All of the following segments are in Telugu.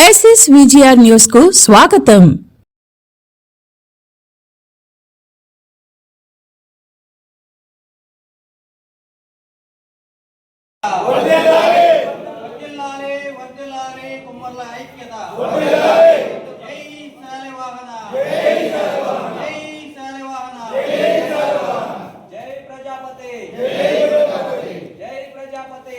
ఎస్ఎస్ విజిఆర్ న్యూస్ కు స్వాగతం వర్ధిల్లాలి వర్ధిల్లాలి కుమ్మర్ల ఐక్యత జై శాలివాహన జై శాలివాహన జై ప్రజాపతి జై ప్రజాపతి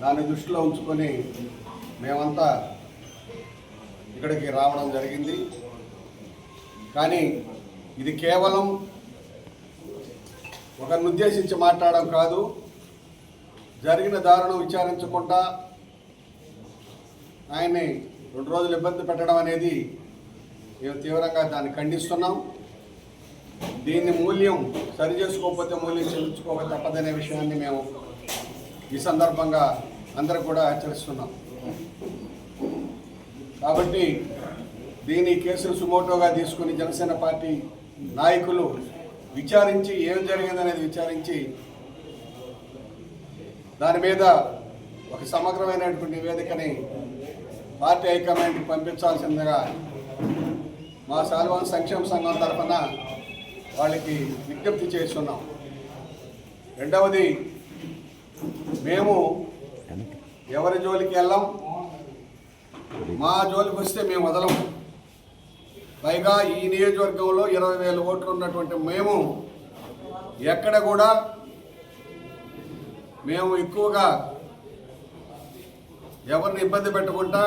దాన్ని దృష్టిలో ఉంచుకొని మేమంతా ఇక్కడికి రావడం జరిగింది. కానీ ఇది కేవలం ఒకరిని ఉద్దేశించి మాట్లాడడం కాదు. జరిగిన దారుణం విచారించకుండా ఆయన్ని రెండు రోజులు ఇబ్బంది పెట్టడం అనేది మేము తీవ్రంగా దాన్ని ఖండిస్తున్నాం. దీన్ని మూల్యం సరి చేసుకోకపోతే మూల్యం చెల్లించుకోక తప్పదనే విషయాన్ని మేము ఈ సందర్భంగా అందరూ కూడా హెచ్చరిస్తున్నాం. కాబట్టి దీని కేసును సుమోటోగా తీసుకుని జనసేన పార్టీ నాయకులు విచారించి ఏం జరిగిందనేది విచారించి దాని మీద ఒక సమగ్రమైనటువంటి నివేదికని పార్టీ హైకమాండ్కి పంపించాల్సిందిగా మా సాల్వాన్ సంక్షేమ సంఘం తరఫున వాళ్ళకి విజ్ఞప్తి చేస్తున్నాం. రెండవది మేము ఎవరి జోలికి వెళ్ళాం? మా జోలికి వస్తే మేము వదలం. పైగా ఈ నియోజకవర్గంలో ఇరవై వేల ఓట్లు ఉన్నటువంటి మేము ఎక్కడ కూడా మేము ఎక్కువగా ఎవరిని ఇబ్బంది పెట్టకుండా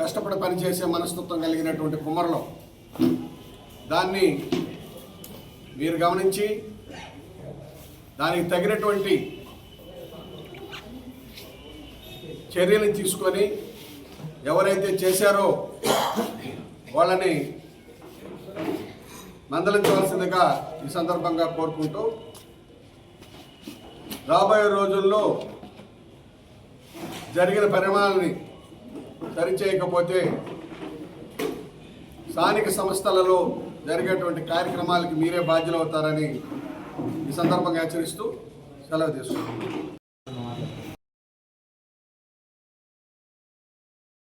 కష్టపడి పనిచేసే మనస్తత్వం కలిగినటువంటి కుమ్మరులు దాన్ని మీరు గమనించి దానికి తగినటువంటి చర్యలు తీసుకొని ఎవరైతే చేశారో వాళ్ళని మందలించవలసిందిగా ఈ సందర్భంగా కోరుకుంటూ రాబోయే రోజుల్లో జరిగిన పరిమాణాన్ని సరిచేయకపోతే స్థానిక సంస్థలలో జరిగేటువంటి కార్యక్రమాలకి మీరే బాధ్యులు అవుతారని ఈ సందర్భంగా హెచ్చరిస్తూ సెలవు తీసుకుంటున్నాను